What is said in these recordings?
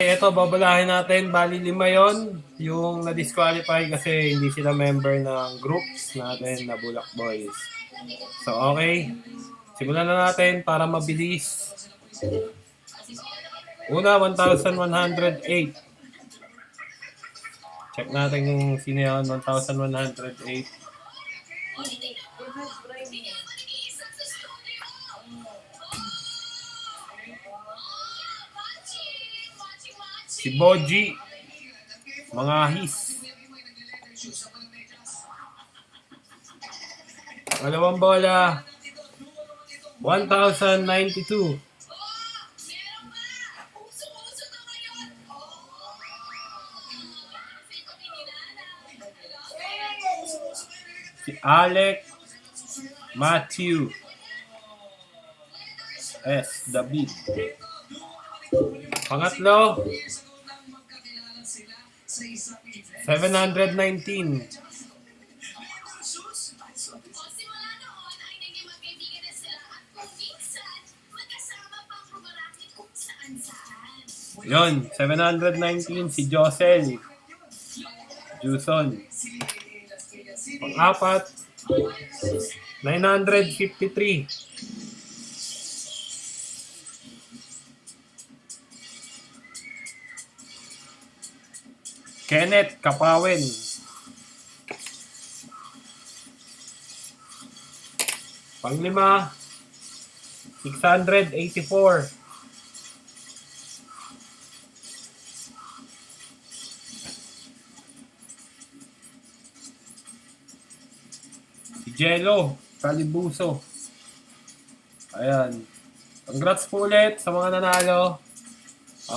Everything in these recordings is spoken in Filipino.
Ito, babalahin natin. Bali lima yon Yung na-disqualify kasi hindi sila member ng groups natin na Bulak Boys. So, okay. Simulan na natin para mabilis. Una, 1,108. Check natin kung sino yan. 1,108. Si Boji. Mga his. Dalawang bola. 1,092. Si Alec Matthew S. David. Pangatlo, 719. Simula noon ay naging magkaibigan na sila at kung minsan, magkasama pang rumarami kung saan-saan. Yon, 719 si Josel. Juson. Pang-apat, 953. Kenneth Kapawen. Panglima, 684. Si Jello, Calibuso. Ayan. Congrats po ulit sa mga nanalo.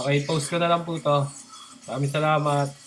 Okay, post ko na lang po to. Maraming salamat.